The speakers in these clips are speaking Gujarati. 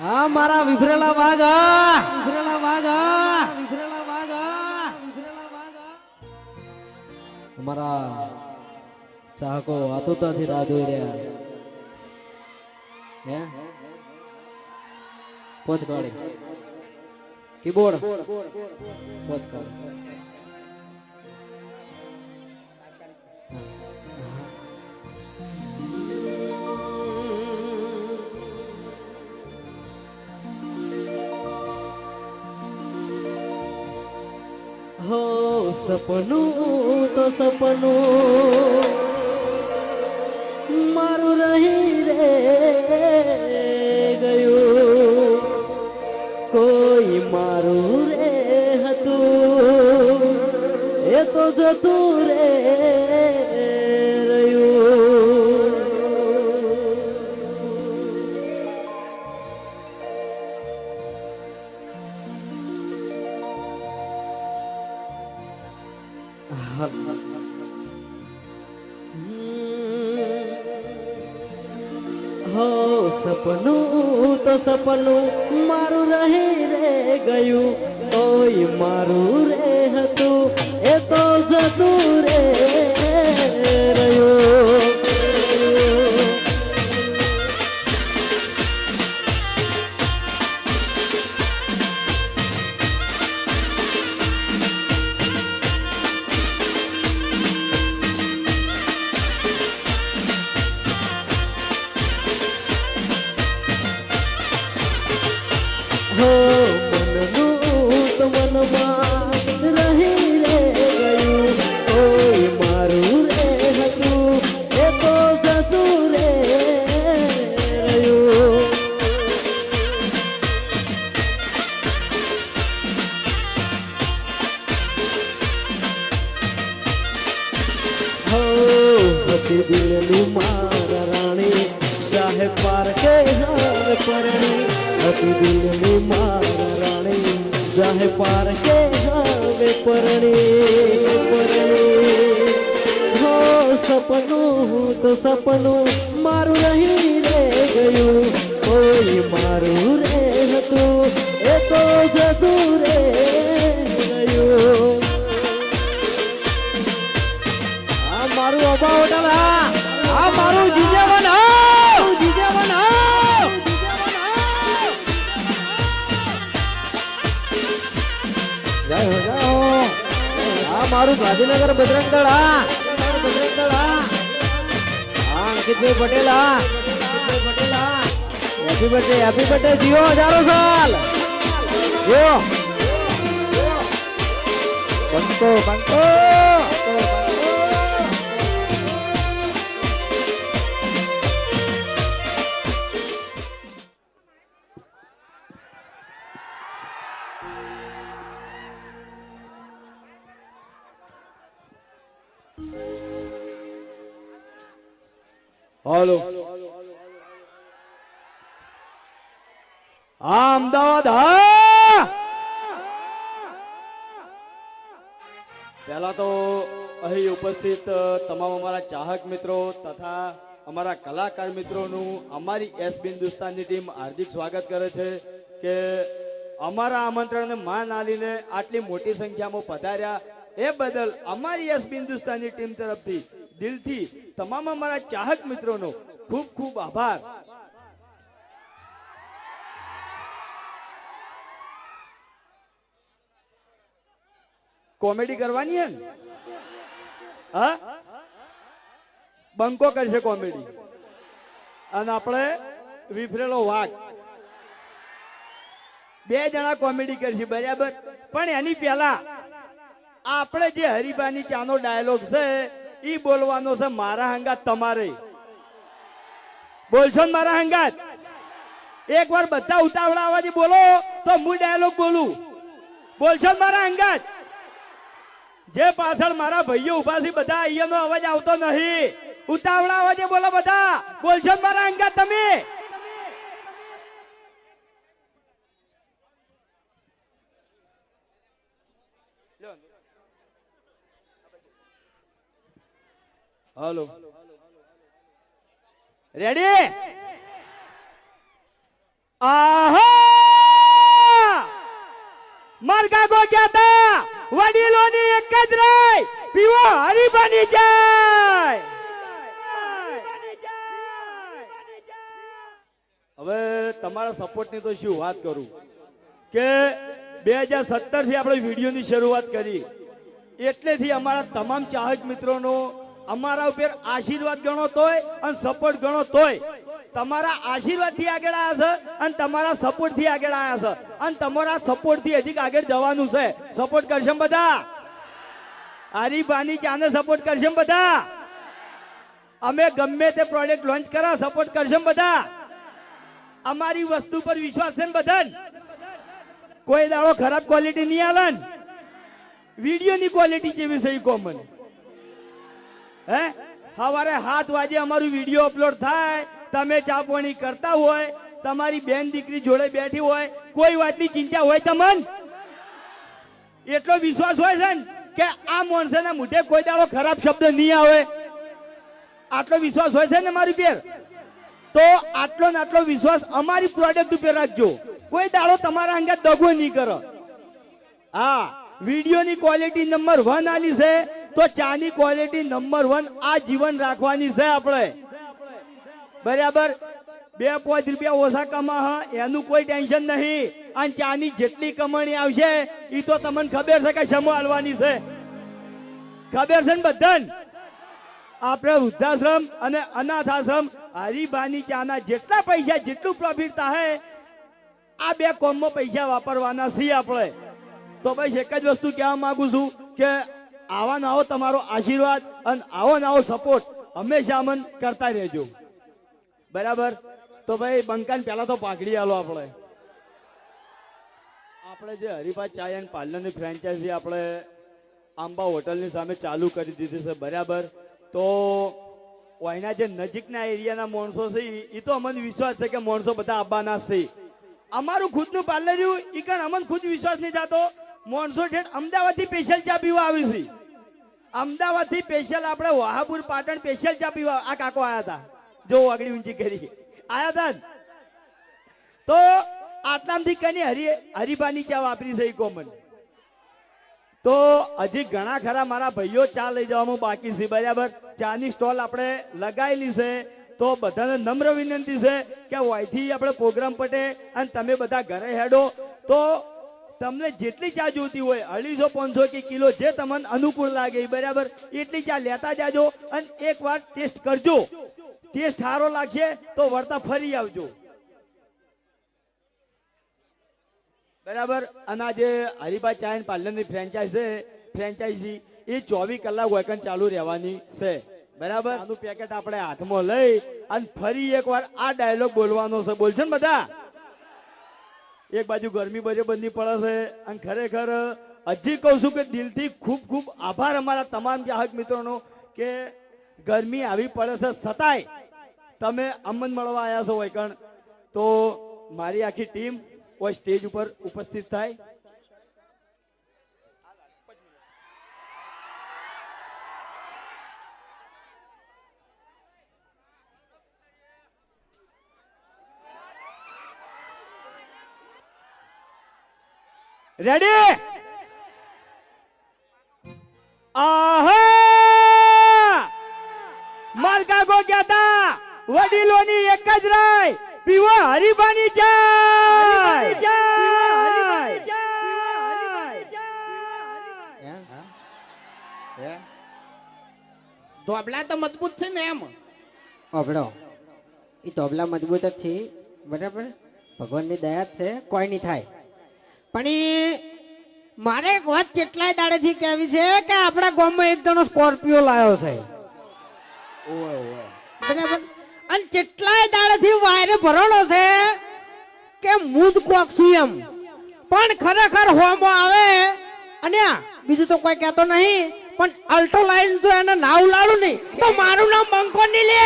હા, મારા વિભરેલા વાઘા વિભરેલા વાઘા વિભરેલા વાઘા વિભરેલા વાઘા. અમારા ચાહકો આતુરતાથી રાહ જોઈ રહ્યા. હે? પોચકાળી કીબોર્ડ. પોચ હો સપનું, તો સપનું. મારું રહી રે ગયું. કોઈ મારું રે હતું. એ તો જતું હો સપનું તો સપનું મારું રહી રે ગયું. કોઈ મારું રે હતું, એ તો જતું રે હો સપનું તો સપનું મારું નહીં રે ગયું. કોઈ મારું રે હતું એ તો જતું રે ગયું. આ મારું અબા હોટલ આ મારું હો. જય હો. આ મારું ગાંધીનગર બજરંગ દળ હા. અંકિતભાઈ પટેલ હા. હેપી બર્થડે હેપી બર્થડે જીઓ હજારો સાલ. જીઓ. બંકો બંકો હાલો. હા, અમદાવાદ, હા! પહેલા તો અહીં ઉપસ્થિત તમામ અમારા ચાહક મિત્રો તથા અમારા કલાકાર મિત્રોનું અમારી એસ હિન્દુસ્તાનની ટીમ હાર્દિક સ્વાગત કરે છે કે અમારા આમંત્રણને માન આલીને આટલી મોટી સંખ્યામાં પધાર્યા. એ બદલ અમારી એસ હિન્દુસ્તાનની ટીમ તરફથી દિલથી તમામ અમારા ચાહક મિત્રોનો ખૂબ ખૂબ આભાર. કોમેડી કરવાની હે હા? બંકો કરશે કોમેડી. અને આપણે વિફરેલો વાઘ. બે જણા કોમેડી કરશે, બરાબર? પણ એની પહેલા આપણે જે હરિભાની ચાનો ડાયલોગ છે ઈ બોલવાનો છે મારા હંગાત તમારે. બોલશો મારા હંગાત? એક વાર બધા ઉતાવળા અવાજે બોલો તો હું ડાયલોગ બોલું. બોલશો મારા હંગાત? જે પાછળ મારા ભાઈઓ ઊભા છે, બધા અહીંયાનો અવાજ આવતો નહીં. ઉતાવળા અવાજે બોલો બધા. બોલશો મારા હંગાત તમે? હલો. રેડી આહા! મારગા ગો ગયા વડીલોની એક જ રહી પીવો હરી બની જાય. હવે તમારા સપોર્ટની તો શું વાત કરું? કે બે હજાર સત્તરથી આપણે વિડીયોની શરૂઆત કરી. એટલેથી અમારા તમામ ચાહક મિત્રોનો અમારા ઉપર આશીર્વાદ ગણો તોય અને સપોર્ટ ગણો તોય. તમારા આશીર્વાદથી આગળ આવ્યા છે અને તમારા સપોર્ટથી આગળ આવ્યા છે. અને તમારા સપોર્ટથી હજી આગળ જવાનું છે. સપોર્ટ કરશે બધા? હરીબાની ચાને સપોર્ટ કરશે બધા? અમે ગમે તે પ્રોડક્ટ લોન્ચ કરા સપોર્ટ કરશે બધા? અમારી વસ્તુ પર વિશ્વાસ છે ને બધાને? કોઈ દાડો ખરાબ ક્વોલિટી નહીં આલે વિડીયોની ક્વોલિટી કેવી છે કોમન હે? સવારે સાત વાગે અમારું વીડિયો અપલોડ થાય. તમે ચા કરતા હોય, તમારી બેન દીકરી જોડે બેઠી હોય, કોઈ વાતની ચિંતા હોય તમને? એટલો વિશ્વાસ હોય છે ને કે આ માણસના મુઢે કોઈ દાડો ખરાબ શબ્દ નહીં આવે. આટલો વિશ્વાસ હોય છે ને મારી પેર તો આટલો ને આટલો વિશ્વાસ અમારી પ્રોડક્ટ ઉપર રાખજો. કોઈ દાડો તમારા અંગે દગો નહીં કરો. હા વિડીયોની ક્વોલિટી નંબર વન આલી છે. તો ચાની ક્વોલિટી નંબર વન આ જીવન રાખવાની છે આપણે. બરાબર? બે પાંચ રૂપિયા ઓછા કમા એનું કોઈ ટેન્શન નહીં. અને ચાની જેટલી કમાણી આવશે એ તો તમને ખબર છે કે સમો હાલવાની છે. ખબર છે ને બધાને? આપણે વૃદ્ધાશ્રમ અને અનાથ આશ્રમ હરીબાની ચાના જેટલા પૈસા, જેટલું પ્રોફિટ થાય આ બે કોમમાં પૈસા વાપરવાના છીએ આપણે. તો ભાઈ એક જ વસ્તુ કહેવા માંગુ છું કે આવા ને આવો તમારો આશીર્વાદ અને આવો ને આવો સપોર્ટ હંમેશા અમન કરતા રહેજો. બરાબર? તો ભાઈ, બંકાન પેલા તો પાઘડી આલો આપણે. આપણે જે હરિભા ચાય અને પાર્લરની ફ્રેન્ચાઇઝી આપણે આંબા હોટલની સામે ચાલુ કરી દીધી છે, બરાબર? તો અહીંના જે નજીકના એરિયાના માણસો છે એ તો અમને વિશ્વાસ છે કે માણસો બધા આવવાના છે. અમારું ખુદનું પાર્લર રહ્યું એ કારણ અમને ખુદ વિશ્વાસ નહીં થતો? માણસો ઠેઠ અમદાવાદથી સ્પેશિયલ ચા પીવા આવી છે. અમદાવાદથી સ્પેશિયલ આપણે વહાપુર પાટણ સ્પેશિયલ ચા પીવા આ કાકો આયા હતા જો આગળ ઊંચી કરી. આવ્યા હતા? તો આટલામથી કની હરી હરિભાની ચા વાપરી છે કોમન. તો હજી ઘણા ખરા મારા ભાઈઓ ચા લઈ જવામાં બાકી છે, બરાબર? ચાની સ્ટોલ આપણે લગાવેલી છે. તો બધાને નમ્ર વિનંતી છે કે વાયથી આપણે પ્રોગ્રામ પટે અને તમે બધા ઘરે હેડો. તો તમને જેટલી ચા જોતી હોય, અઢીસો, પાંચસો કે કિલો જે તમને અનુકૂળ લાગે બરાબર, એટલી ચા લેતા જાજો અને એકવાર ટેસ્ટ કરજો. ટેસ્ટ સારો લાગશે તો વળતા ફરી આવજો. બરાબર? અને આ જે હરિભાઈ ચા એન્ડ પાર્લરની ફ્રેન્ચાઇઝ છે ફ્રેન્ચાઇઝી એ ચોવીસ કલાક વેકન ચાલુ રહેવાની છે. બરાબર? આનું પેકેટ આપણે હાથમાં લઈ અને ફરી એકવાર આ ડાયલોગ બોલવાનો છે. બોલશે ને બધા? એક બાજુ ગરમી બજેબંધી પડે છે અને ખરેખર હજી કહું છું કે દિલથી ખૂબ ખૂબ આભાર અમારા તમામ ગ્રાહક મિત્રોનો કે ગરમી આવી પડે છે. છતાંય તમે અમન મળવા આવ્યા છો વૈકણ. તો મારી આખી ટીમ કોઈ સ્ટેજ ઉપર ઉપસ્થિત થાય. રેડી આહા માર કાકો કહેતા વડીલોની એક જ રાય. પીવો હરીબાની ચાય ધોબલા તો મજબૂત છે ને એમ. અભડો. એ ધોબલા મજબૂત જ છે. બરાબર? ભગવાનની દયા છે. કોઈ નહીં થાય. પણ મારે એક વાત કેટલાય દાડેથી કહેવી છે કે આપણા ગામમાં એક જણો સ્કોર્પિયો લાવ્યો છે. બરાબર? અને કેટલાય દાડેથી વાયરે ભરણો છે કે હું જ કોક છું એમ. પણ ખરેખર હોમો આવે અને બીજું તો કોઈ કહેતો નહીં પણ અલ્ટો લાઈન તો એને નાવ લાડું નહીં. તો મારું નામ બંકો નહીં લે.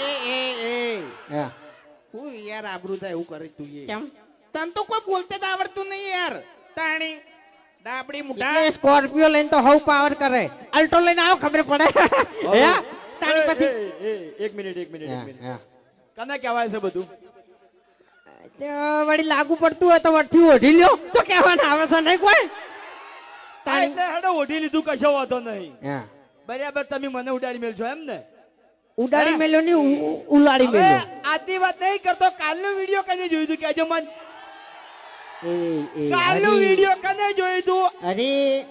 એ એ એ. હું. યાર આબરૂ થાય એવું કરે તું કેમ? તને તો કોઈ બોલતે જ આવડતું નહીં યાર. તાણી ડાબડી મુઢા. સ્કોર્પિયો લઈને તો હવ પાવર કરે. અલ્ટો લઈને આવો ખબર પડે. હે? તાણી પછી એક મિનિટ એક મિનિટ એક મિનિટ. કને કહેવાય છે બધું? વળી લાગુ પડતું હોય તો વળથી ઓઢી લ્યો. તો કહેવાના આવે છે નહીં કોઈ? તાણી હેડો ઓઢી લીધું કશો વાંધો નહીં. બરાબર તમે મને ઉડાડી મેલશો એમ ને? ઉડાડી મેલ્યો ની ઉલાડી મેલ્યો આજની વાત નહીં કરતો કાલનો વીડિયો કને જોયું હતું કે મન. એ એ કાલનો. વીડિયો કને જોયું તું? અરે.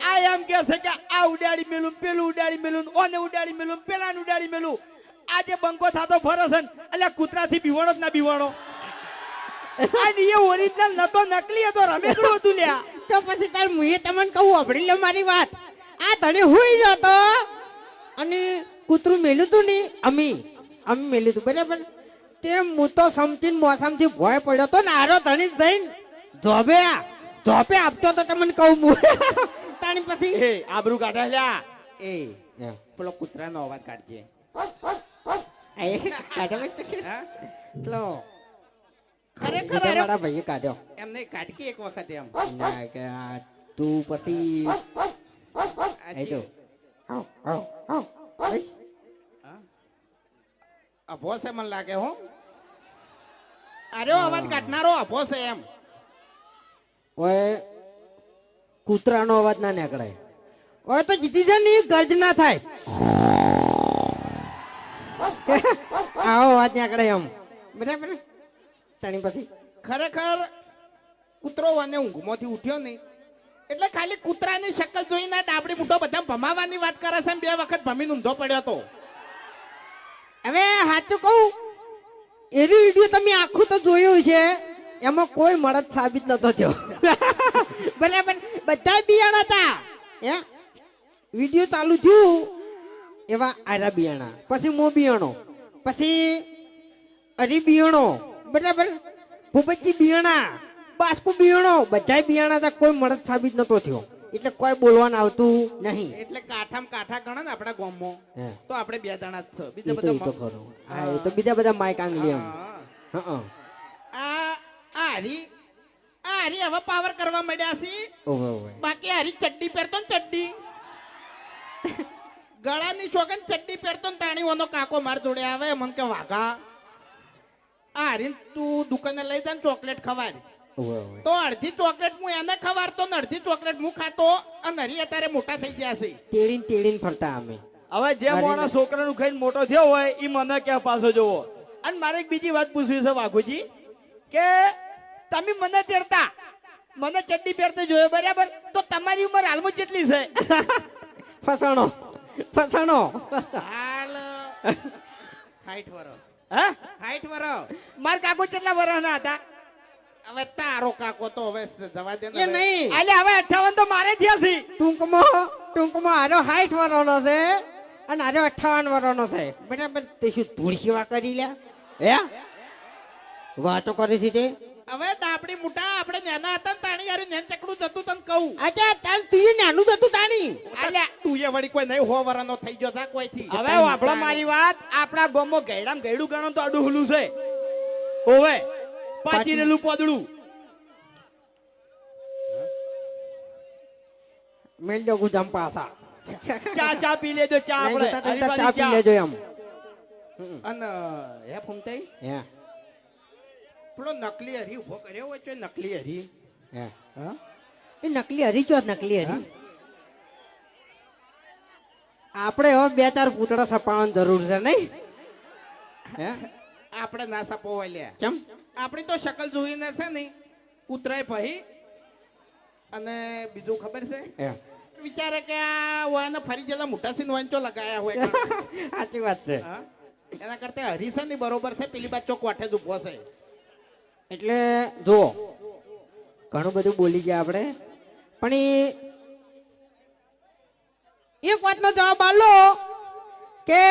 આ એમ કે છે કે આ ઉડાડી મેલું પેલું ઉડાડી મેલું ઓને ઉડાડી મેલું પેલાને ઉડાડી મેલું. આજે બંકો થાતો ફરે છે એટલે કૂતરાથી બીવાણો જ ના બીવાણો. અને એ ઓરિજિનલ નતો નકલી હતો રમેકડું હતું લ્યા. તો પછી તાર મુએ તમને કહું સાંભળી લે મારી વાત. આ તને હુઈ જતો. અને કૂતરું મેલ્યું તું ને અમી. અમી મેલ્યું તું બરાબર? તે હું તો સમજીને મોસમથી ભય પડ્યો તો ને આરો ધણી જઈને જોબે ધોબે આપતો તો તમને કહું હું. તાણી પછી? એ આબરૂ કાઢે લ્યા. એ. પેલો કૂતરાનો અવાજ કાઢજે? પેલો ખરેખર મારા ભાઈએ કાઢ્યો. એમ નહીં કાઢકી એક વખત એમ. ના કે તું પછી આઈ જો આવ આવ આવ. અભો છે મને લાગે હો. અરે અવાજ કાઢનારો અભો છે એમ. ઓય કૂતરાનો અવાજ ના નીકળાય. ઓય તો જીતી છે ને ગર્જ ના થાય. આવો અવાજ નીકળે એમ. બરાબર? તાણી પછી ખરેખર કૂતરો અને ઊંઘમાંથી ઉઠ્યો નહીં. એટલે ખાલી કૂતરાની શકલ જોઈને ડાબડી મૂઠો બધા ભમાવાની વાત કરે છે બે વખત ભમીને ઊંધો પડ્યો તો. હવે સાચું કહું એરી વીડિયો તમે આખું તો જોયું છે. એમાં કોઈ મળદ સાબિત નતો થયો. બરાબર બધા બિયાણા હતા. હે? વીડિયો ચાલુ થયું એવા આરા બિયાણા પછી મો બિયાણો પછી અરી બિયાણો બરાબર? ભૂપતજી બિયાણા બાસ્કુ બિયાણો બધા બિયાણા હતા કોઈ મળદ સાબિત નતો થયો. એટલે કોઈ બોલવાનું આવતું નહીં. એટલે કાઠામ કાઠા ગણે ને આપણા ગામમાં. તો આપણે બે દાણા જ છે. બીજા તો તો બધા હા એ તો બીજા બધા માઈક આંગલી હા. હા. આ આ હરી હવે પાવર કરવા મળ્યા છે. બાકી હરી ચડ્ડી પહેરતો ને ચડ્ડી. ગળાની છોકન ચડ્ડી પહેરતો ને તાણીઓનો કાકો માર જોડે આવે મન કે વાઘા આ તું દુકાને લઈ જા ને ચોકલેટ ઓવે તો અડધી ચોકલેટ હું એને ખવારતો ને અડધી ચોકલેટ હું ખાતો અને હરી અત્યારે મોટા થઈ ગયા છે. તેડીને તેડીને ફરતા અમે. હવે જે માણસ છોકરાનું ખાઈને મોટો થયો હોય એ મને ક્યાં પાછો જોવો? અને મારે એક બીજી વાત પૂછવી છે વાઘુજી કે તમે મને તેરતા મને ચડ્ડી પહેરતે જોયો બરાબર? તો તમારી ઉંમર હાલમાં કેટલી છે? ફસાણો. ફસાણો. હાલ. હાઈટ વરો. હા? હાઈટ વરો. માર કાકો કેટલા વર્ષના હતા? હવે તારો કાકો તો હવે જવા દે એ નહીં. એટલે હવે અઠાવન તો મારે થયા છે. ટૂંકમાં ટૂંકમાં આરો હાઈટ વરોનો છે અને આરો 58 વરોનો છે. બરાબર તે શું ધૂળ સેવા કરી લ્યા? હે? વાતો કરી છે તે? હવે ડાબડી મોટા આપણે નાના હતા ને તાણી યાર નેન ચકડું જતું તને કહું. અચ્છા તાલ તું નાનું જતું તાણી. અલ્યા તું એ વળી કોઈ નહીં હો વરાનો થઈ ગયો તા કોઈથી. હવે આપણો મારી વાત આપણા ગોમો ગયડામ ગયડું ગણો તો અડું હુલું છે. ઓવે પાછી રેલું પોદડું. મેલ જો ગુજામ પાસા ચા ચા પી લેજો ચા આપણે. ચા પી ચા. લેજો એમ. અને હે ફૂમતાઈ? હે. પેલો નકલી હરી ઊભો કર્યો હોય છે નકલી હરી. હા. એ નકલી હરી ચો નકલી હરી? આપણે હવે બે ચાર પૂતળા સપાવવાની જરૂર છે નહીં? હે? આપણે ના સપાવવા લ્યા. કેમ? આપણી તો શકલ જોઈને છે ને કૂતરાય પહી અને બીજું ખબર છે? વિચારે કે આ વાને ફરી જેલા મોટા સિંહ વાંચો લગાયા હોય સાચી વાત છે. હા? એના કરતા હરી છે ને બરોબર છે પેલી બાજુ ચોક વાઠે જ ઊભો છે. એટલે જુઓ, ઘણું બધું બોલી ગયા આપણે. પણ એ એક વાતનો જવાબ આલો કે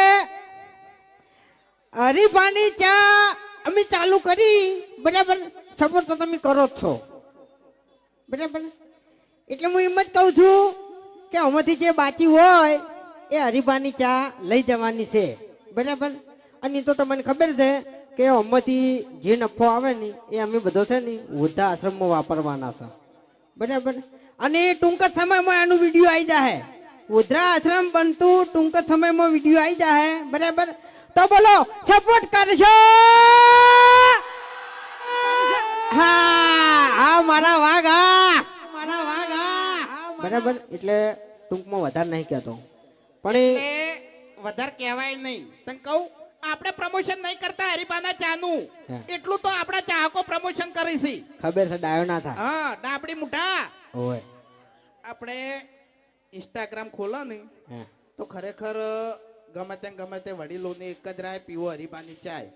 હરીફાની ચા અમે ચાલુ કરી, બરાબર? સપોર્ટ તો તમે કરો જ છો. બરાબર? એટલે હું એમ જ કહું છું કે આમાંથી જે બાકી હોય, એ હરીફાની ચા લઈ જવાની છે. બરાબર? અને તો તમને ખબર છે કે અમથી જે નફો આવે ને, એ અમે બધો છે ને વૃદ્ધા આશ્રમમાં વાપરવાના છે. બરાબર? અને ટૂંક જ સમયમાં એનું વીડિયો આવી જાય વૃદ્ધા આશ્રમ બનતું ટૂંક જ સમયમાં વીડિયો આવી જાય બરાબર? તો બોલો સપોર્ટ કરશો હા હા, મારા વાઘા મારા વાઘા બરાબર? એટલે ટૂંકમાં વધારે નહીં કહેતો. પણ એ વધારે કહેવાય નહીં. તને કહું આપણે પ્રમોશન નહીં કરતા હરિબાના ચાનું. એટલું તો આપણા ચાહકો પ્રમોશન કરી છે. ખબર છે ડાયો ના થાય. હા ડાબડી મુઠા. ઓય. આપણે ઇન્સ્ટાગ્રામ ખોલો ને તો ખરેખર ગમે તેમ ગમે તે વડીલોની એક જ રાય પીવો હરિબાની ચાય.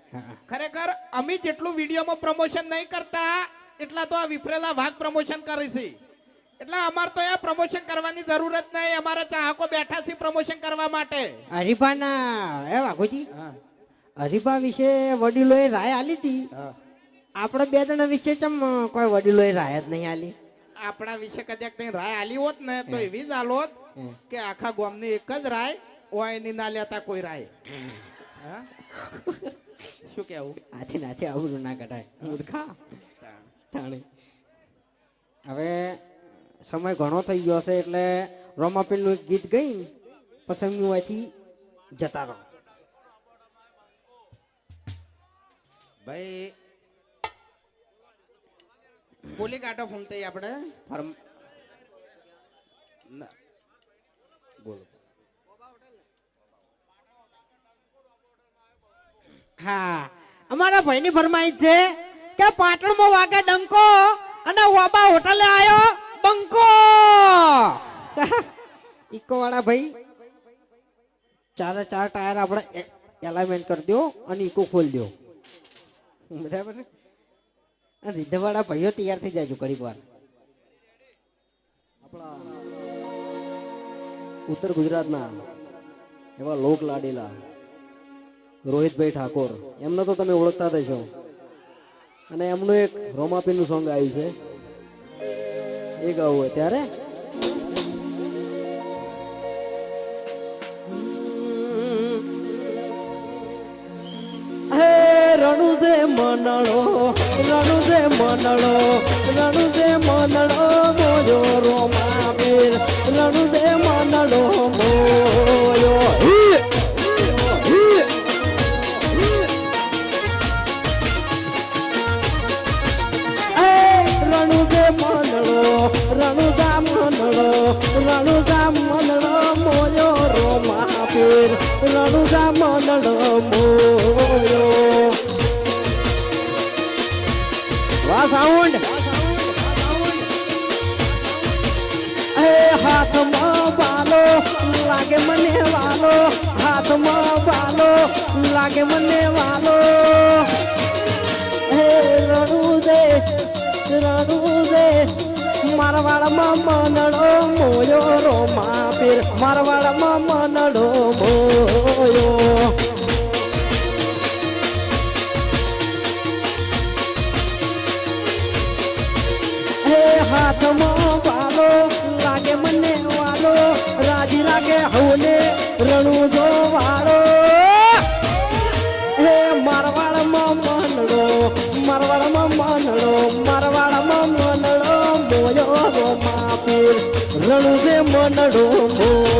ખરેખર અમે જેટલું વિડીયોમાં પ્રમોશન નહીં કરતા એટલા તો આ વિફરેલા ભાગ પ્રમોશન કરીશી છે. એટલે અમારે તો આ પ્રમોશન કરવાની જરૂર જ નહીં અમારા ચાહકો બેઠા છે પ્રમોશન કરવા માટે. હરીફાના એ વાઘુજી. હા. હરીફા વિશે વડીલોએ રાય આલી હતી આપણે બે જણા વિશે ચમ કોઈ વડીલોએ રાય જ નહીં આલી? આપણા વિશે કદાચ કઈ રાય આલી હોત ને તો એવી જ આલોત કે આખા ગામની એક જ રાય ઓયની ના લેતા કોઈ રાય. હા? શું કેવું? આથી નાથી આવું ના કઢાય. મૂર્ખા. તાણે. હવે સમય ઘણો થઈ ગયો છે એટલે રોમાપીલનું એક ગીત ગઈ પસંદ હું અહીંથી જતા રહો. ભાઈ. બોલી કાઢો ફૂમતે આપણે. ફર્મ ના. બોલો. હા. અમારા ભાઈની ફરમાઈશ છે કે પાટણમાં વાગે ડંકો અને વાબા હોટલે આવ્યો બંકો ઇકો વાળા ભાઈ, ચારે ચાર ટાયર આપણે એલાઇમેન્ટ કરી દો અને ઇકો ખોલી દો બરાબર રીધવાળા ભાઈઓ તૈયાર થઈ જાય ઘડીક વાર. ઉત્તર ગુજરાતના એવા લોક લાડેલા રોહિતભાઈ ઠાકોર, એમને તો તમે ઓળખતા જ છો અને એમનું એક રોમાપીનું સોંગ આવ્યું છે. એ ગાવું હોય ત્યારે. મનળો, રણુ દે મનળો, રણુ દે મનળો મોયો રોમાપીર રણુ દે મનળો, મોયો! એ રણુજે મનડો રણુજા મનડો રણુજા મનડો મોયો રોમા પીર રણુજા મનડો મોયો હાથમાં વાલો, લાગે મને વાલો, હાથમાં વાલો, લાગે મને વાલો. હે રણું દે રણું દે, મારવાડમાં મનડો મોયો રો માપીર, મારવાડમાં મનડો મોયો. હાથમાં લાગે હવને રણું જો વાળો હે મારવાડમાં મનડો મારવાડમાં મનડો મારવાડમાં મનડો, મોયો રોમા પીર રણું જે મનડો મોયો